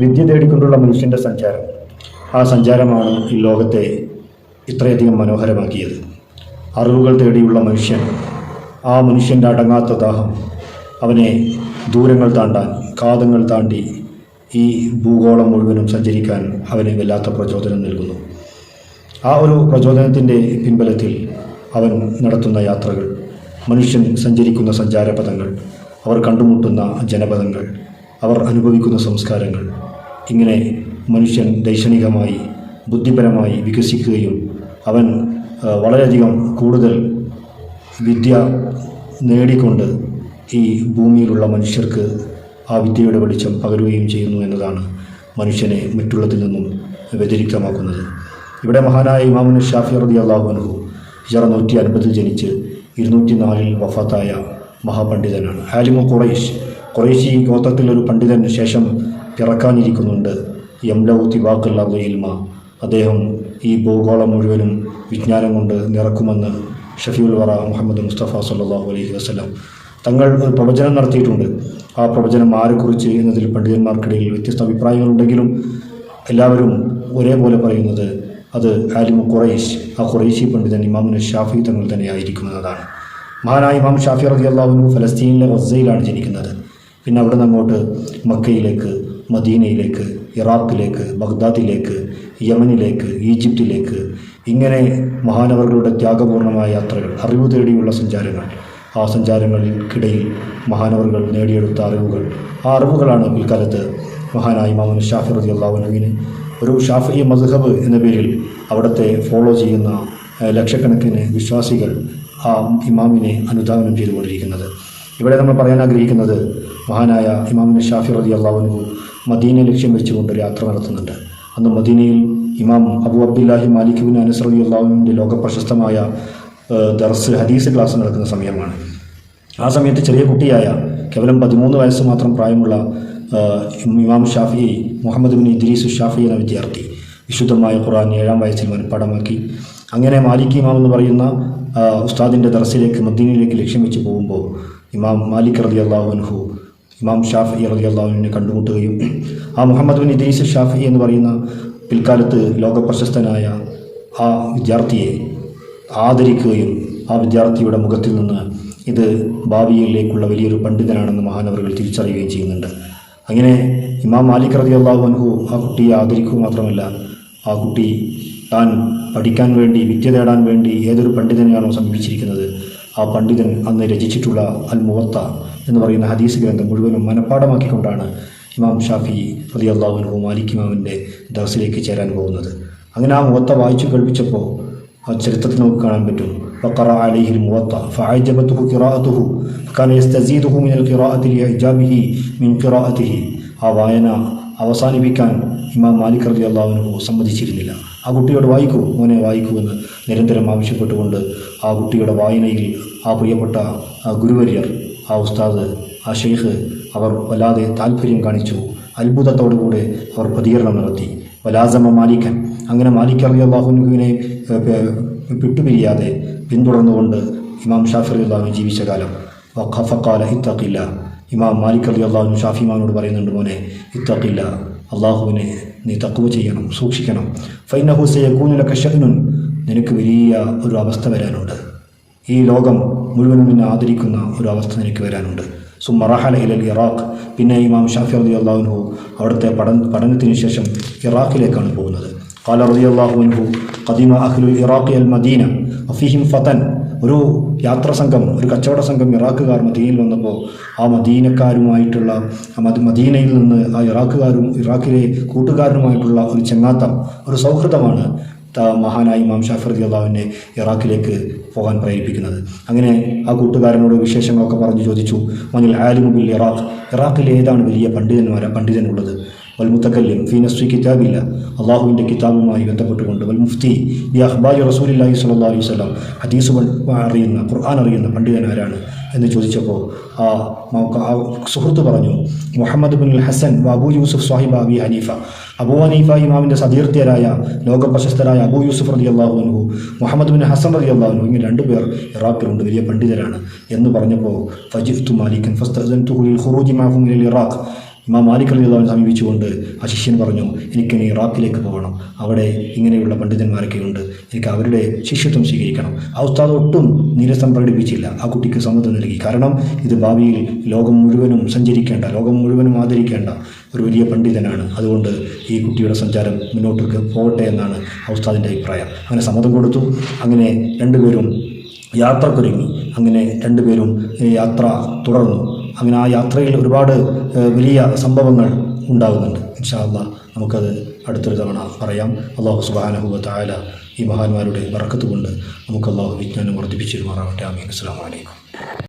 വിദ്യ തേടിക്കൊണ്ടുള്ള മനുഷ്യന്റെ സഞ്ചാരം. ആ സഞ്ചാരമാണ് ഈ ലോകത്തെ ഇത്രയധികം മനോഹരമാക്കിയത്. അറിവുകൾ തേടിയുള്ള മനുഷ്യൻ ആ മനുഷ്യന്റെ അടങ്ങാത്ത ദാഹം അവനെ ദൂരങ്ങൾ താണ്ടാൻ കാതങ്ങൾ താണ്ടി ഈ ഭൂഗോളം മുഴുവനും സഞ്ചരിക്കാൻ അവന് വല്ലാത്ത പ്രചോദനം നൽകുന്നു. ആ ഒരു പ്രചോദനത്തിന്റെ പിൻബലത്തിൽ അവൻ നടത്തുന്ന യാത്രകൾ മനുഷ്യൻ സഞ്ചരിക്കുന്ന സഞ്ചാരപഥങ്ങൾ അവർ കണ്ടുമുട്ടുന്ന ജനപദങ്ങൾ അവർ അനുഭവിക്കുന്ന സംസ്കാരങ്ങൾ ഇങ്ങനെ മനുഷ്യൻ ദൈക്ഷണികമായി ബുദ്ധിപരമായി വികസിക്കുകയും അവൻ വളരെയധികം കൂടുതൽ വിദ്യ നേടിക്കൊണ്ട് ഈ ഭൂമിയിലുള്ള മനുഷ്യർക്ക് ആ വിദ്യയുടെ വെളിച്ചം പകരുകയും ചെയ്യുന്നു എന്നതാണ് മനുഷ്യനെ മറ്റുള്ളതിൽ നിന്നും വ്യതിരിക്തമാക്കുന്നത്. ഇവിടെ മഹാനായ ഇമാമുൻ ഷാഫി റതി അള്ളാഹു അനുഭവ ഹിജറ നൂറ്റി അൻപതിൽ ജനിച്ച് ഇരുന്നൂറ്റി നാലിൽ വഫാത്തായ മഹാപണ്ഡിതനാണ്. ഹാലിമു ഖുറൈഷ് ഖുറൈശി ഗോത്രത്തിലൊരു പണ്ഡിതന് ശേഷം പിറക്കാനിരിക്കുന്നുണ്ട്. യംലൗ തിവാക്കുള്ള ഇൽമ അദ്ദേഹം ഈ ഭൂഗോളം മുഴുവനും വിജ്ഞാനം കൊണ്ട് നിറക്കുമെന്ന് ഷഫീഉൽ വറ മുഹമ്മദ് മുസ്തഫ സല്ലാഹു അലൈഹി വസ്ലം തങ്ങൾ ഒരു പ്രവചനം നടത്തിയിട്ടുണ്ട്. ആ പ്രവചനം ആരെക്കുറിച്ച് എന്നതിൽ പണ്ഡിതന്മാർക്കിടയിൽ വ്യത്യസ്ത അഭിപ്രായങ്ങളുണ്ടെങ്കിലും എല്ലാവരും ഒരേപോലെ പറയുന്നത് അത് ആലിമു ഖുറൈഷ് ആ ഖുറൈശി പണ്ഡിതൻ ഇമാമിന് ഷാഫി തങ്ങൾ തന്നെയായിരിക്കും എന്നതാണ് മഹാനായ ഇമാം ഷാഫി റതി അള്ളാഹുനു ഫലസ്തീനിലെ ഒസയിലാണ് ജനിക്കുന്നത്. പിന്നെ അവിടെ നിന്ന് അങ്ങോട്ട് മക്കയിലേക്ക് മദീനയിലേക്ക് ഇറാഖിലേക്ക് ബഗ്ദാദിലേക്ക് യമനിലേക്ക് ഈജിപ്തിലേക്ക് ഇങ്ങനെ മഹാനവറുകളുടെ ത്യാഗപൂർണമായ യാത്രകൾ അറിവ് തേടിയുള്ള സഞ്ചാരങ്ങൾ. ആ സഞ്ചാരങ്ങൾക്കിടയിൽ മഹാനവറുകൾ നേടിയെടുത്ത അറിവുകൾ ആ അറിവുകളാണ് പിൽക്കാലത്ത് മഹാനായി മാമൻ ഷാഫി റതി അള്ളാഹുനുവിന് ഒരു ഷാഫി മദ്ഹബ് എന്ന പേരിൽ അവിടുത്തെ ഫോളോ ചെയ്യുന്ന ലക്ഷക്കണക്കിന് വിശ്വാസികൾ ആ ഇമാമിനെ അനുധാവനം ചെയ്തുകൊണ്ടിരിക്കുന്നത്. ഇവിടെ നമ്മൾ പറയാൻ ആഗ്രഹിക്കുന്നത് മഹാനായ ഇമാമിന് ഷാഫി റതി അള്ളാഹുനു മദീനെ ലക്ഷ്യം വെച്ചുകൊണ്ട് ഒരു യാത്ര നടത്തുന്നുണ്ട്. അന്ന് മദീനയിൽ Imam Abu Abdullahi Malik bin Anas റതി അള്ളാഹുവിന്റെ ലോകപ്രശസ്തമായ പ്രശസ്തമായ ദർസ് ഹദീസ് ക്ലാസ് നടക്കുന്ന സമയമാണ്. ആ സമയത്ത് ചെറിയ കുട്ടിയായ കേവലം പതിമൂന്ന് വയസ്സ് മാത്രം പ്രായമുള്ള Imam Shafi Muhammad bin Idris Shafi എന്ന വിദ്യാർത്ഥി വിശുദ്ധമായ ഖുറാൻ ഏഴാം വയസ്സിൽ മനഃപ്പാടമാക്കി അങ്ങനെ മാലിക് ഇമാം എന്ന് പറയുന്ന ഉസ്താദിന്റെ ദർസിലേക്ക് മദീനയിലേക്ക് ലക്ഷ്യം വെച്ച് പോകുമ്പോൾ ഇമാം മാലിക് റതി അള്ളാഹുൻഹു ഇമാം ഷാഫി അലി അള്ളാഹുവിനെ കണ്ടുമുട്ടുകയും ആ മുഹമ്മദ് ബിൻ ഇദ്രീസ് ഷാഫി എന്ന് പറയുന്ന പിൽക്കാലത്ത് ലോകപ്രശസ്തനായ ആ വിദ്യാർത്ഥിയെ ആദരിക്കുകയും ആ വിദ്യാർത്ഥിയുടെ മുഖത്തിൽ നിന്ന് ഇത് ഭാവിയിലേക്കുള്ള വലിയൊരു പണ്ഡിതനാണെന്ന് മഹാനവറുകൾ തിരിച്ചറിയുകയും ചെയ്യുന്നുണ്ട്. അങ്ങനെ ഇമാം മാലിക് റതി അള്ളാഹു അൻഹു ആ കുട്ടിയെ ആദരിക്കുക മാത്രമല്ല ആ കുട്ടി താൻ പഠിക്കാൻ വേണ്ടി വിദ്യ തേടാൻ വേണ്ടി ഏതൊരു പണ്ഡിതനെയാണോ സമീപിച്ചിരിക്കുന്നത് ആ പണ്ഡിതൻ അന്ന് രചിച്ചിട്ടുള്ള അൽ മുവത്ത എന്ന് പറയുന്ന ഹദീസ് ഗ്രന്ഥം മുഴുവനും മനഃപ്പാടമാക്കിക്കൊണ്ടാണ് ഇമാം ഷാഫി റതി അള്ളാഹുനു മാലിക് ഇമാമിൻ്റെ ദർസിലേക്ക് ചേരാൻ പോകുന്നത് അങ്ങനെ ആ മുവത്ത വായിച്ചു കേൾപ്പിച്ചപ്പോൾ ആ ചരിത്രത്തിൽ നമുക്ക് കാണാൻ പറ്റും وقرأ عليه الموطأ فعجبته قراءته فكان يستزيده من القراءة لإعجابه من قراءته ആ വായന അവസാനിപ്പിക്കാൻ ഇമാം മാലിക് റലി അള്ളാഹുവിന് സമ്മതിച്ചിരുന്നില്ല ആ കുട്ടിയോട് വായിക്കൂ മോനെ വായിക്കൂ എന്ന് നിരന്തരം ആവശ്യപ്പെട്ടുകൊണ്ട് ആ കുട്ടിയുടെ വായനയിൽ ആ പ്രിയപ്പെട്ട ആ ഗുരുവര്യർ ആ ഉസ്താദ് ആ ഷെയ്ഖ് അവർ വല്ലാതെ താല്പര്യം കാണിച്ചു. അത്ഭുതത്തോടുകൂടെ അവർ പ്രതികരണം നടത്തി. വലാസമ മാലിക്കൻ അങ്ങനെ മാലിക് അലി അള്ളാഹുനുവിനെ വിട്ടുപിരിയാതെ പിന്തുടർന്നുകൊണ്ട് ഇമാം ഷാഫി അലി അള്ളാഹു ജീവിച്ച കാലം. ഫക്കാല ഇത്തക്കില്ല ഇമാം മാലിക് അലി അള്ളാഹു ഷാഫി ഇമാനോട് പറയുന്നുണ്ട് മോനെ ഇത്തക്കില്ല അള്ളാഹുവിനെ നീ തക്കുവ ചെയ്യണം സൂക്ഷിക്കണം. ഫൈന ഹുസൈ കൂനുല ഷഹ്നുൻ നിനക്ക് വലിയ ഒരു അവസ്ഥ വരാനുണ്ട്. ഈ ലോകം മുഴുവനും എന്നെ ആദരിക്കുന്ന ഒരു അവസ്ഥ എനിക്ക് വരാനുണ്ട്. സുമറഹൽ ഇലൽ ഇറാഖ്. പിന്നെ ഇമാം ഷാഫി റതി അള്ളാഹുനു അവിടുത്തെ പഠന പഠനത്തിന് ശേഷം ഇറാഖിലേക്കാണ് പോകുന്നത്. കാല റതി അള്ളാഹുവിൻഹു കദീമ അഹ്ലുൽ ഇറാഖി അൽ മദീന അഫീഹിം ഫതൻ. ഒരു യാത്രാ സംഘം ഒരു കച്ചവട സംഘം ഇറാഖുകാർ മദീനയിൽ വന്നപ്പോൾ ആ മദീനക്കാരുമായിട്ടുള്ള മദീനയിൽ നിന്ന് ആ ഇറാഖുകാരും ഇറാഖിലെ കൂട്ടുകാരനുമായിട്ടുള്ള ഒരു ചെങ്ങാത്തം ഒരു സൗഹൃദമാണ് മഹാനായ ഇമാം ഷാഫി അള്ളാഹുവിനെ ഇറാഖിലേക്ക് പോകാൻ പ്രേരിപ്പിക്കുന്നത്. അങ്ങനെ ആ കൂട്ടുകാരനോട് വിശേഷങ്ങളൊക്കെ പറഞ്ഞു ചോദിച്ചു മനിൽ ആലിമുബിൽ ഇറാഖ്. ഇറാഖിൽ ഏതാണ് വലിയ പണ്ഡിതന്മാരാ പണ്ഡിതനുള്ളത്? വൽ ഫീനസ്ട്രി കിതാബില്ല. അള്ളാഹുവിന്റെ കിതാബുമായി ബന്ധപ്പെട്ടുകൊണ്ട് വൽ മുഫ്തി ബി അഹ്ബാജ് റസൂലില്ലാഹി സ്വല്ലല്ലാഹു അലൈഹി വസല്ലം. ഹദീസ് അറിയുന്ന ഖുർആൻ അറിയുന്ന പണ്ഡിതൻ ആരാണ് എന്ന് ചോദിച്ചപ്പോൾ ആ സുഹൃത്ത് പറഞ്ഞു മുഹമ്മദ് ബിൻ ഹസൻ ബാബു യൂസുഫ് സാഹിബ് അബി ഹനീഫ. അബൂ ഹനീഫ ഇമാമിന്റെ സതീർത്ഥ്യരായ ലോക പ്രശസ്തരായ അബൂ യൂസുഫ് റതി അള്ളാഹു അനുഹു മുഹമ്മദ് ബിൻ ഹസൻ റതി അള്ളാഹു അനുഹു ഇങ്ങനെ രണ്ടുപേർ ഇറാഖിലുണ്ട് വലിയ പണ്ഡിതരാണ് എന്ന് പറഞ്ഞപ്പോൾ ഫജിഫ്തു മാലിക്കൻ ഫസ്തു ഖുറൂജി മാഹും ഇറാഖ്. ഇമാം മാലിക് അലി അള്ളാഹുവിനെ സമീപിച്ചുകൊണ്ട് ആ ശിഷ്യൻ പറഞ്ഞു എനിക്കിനി ഇറാഖിലേക്ക് പോകണം. അവിടെ ഇങ്ങനെയുള്ള പണ്ഡിതന്മാരൊക്കെ ഉണ്ട്. എനിക്ക് അവരുടെ ശിഷ്യത്വം സ്വീകരിക്കണം. ആ ഉസ്താദ് ഒട്ടും നിരസം പ്രകടിപ്പിച്ചില്ല. ആ കുട്ടിക്ക് സമ്മതം നൽകി. കാരണം ഇത് ഭാവിയിൽ ലോകം മുഴുവനും സഞ്ചരിക്കേണ്ട ലോകം മുഴുവനും ആദരിക്കേണ്ട ഒരു വലിയ പണ്ഡിതനാണ്. അതുകൊണ്ട് ഈ കുട്ടിയുടെ സഞ്ചാരം മുന്നോട്ടേക്ക് പോകട്ടെ എന്നാണ് ആ ഉസ്താദിന്റെ അഭിപ്രായം. അങ്ങനെ സമ്മതം കൊടുത്തു. അങ്ങനെ രണ്ടുപേരും യാത്രക്കൊരുങ്ങി. അങ്ങനെ രണ്ടുപേരും യാത്ര തുടർന്നു. അങ്ങനെ ആ യാത്രയിൽ ഒരുപാട് വലിയ സംഭവങ്ങൾ ഉണ്ടാകുന്നുണ്ട്. ഇൻഷാല്ല നമുക്കത് അടുത്തൊരു തവണ പറയാം. അള്ളാഹു സുബാനഹുബ താല ഈ മഹാന്മാരുടെ വറക്കത്ത് കൊണ്ട് നമുക്ക് അള്ളാഹു വിജ്ഞാനം വർദ്ധിപ്പിച്ചിരുമാറാവട്ടെ ആമീൻ. അസ്സാം വലൈക്കും